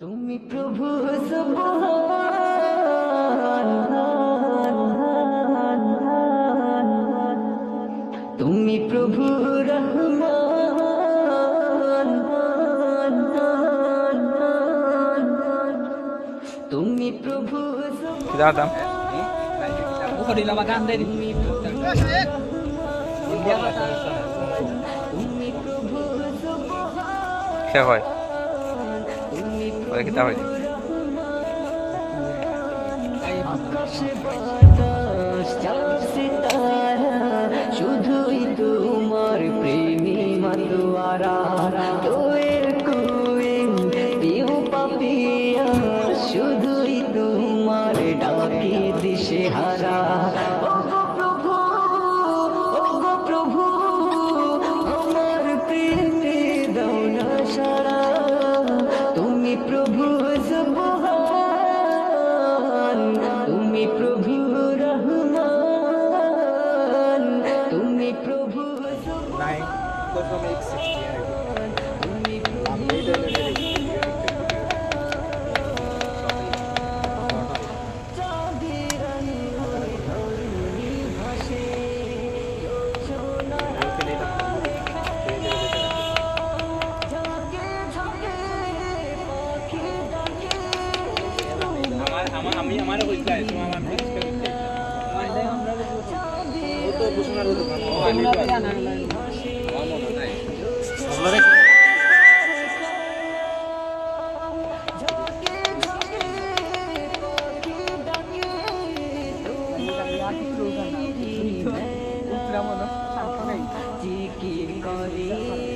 তুমি প্রভু তুমি প্রভু রহমান তুমি প্রভু. তুমি প্রভু সুবহান বাতাস চাঁদ সিতারা শুধুই তোমার প্রেমী মাতোয়ারা তোয়ের কুইন পিউ পাপিয়া শুধুই তোমার ডাকে দিশে হারা সুবহান তুমি প্রভু রহমান তুমি প্রভু সুবহান 9.68 ঝাঁকে ঝাঁকে পাখি ডাকে জিকির করে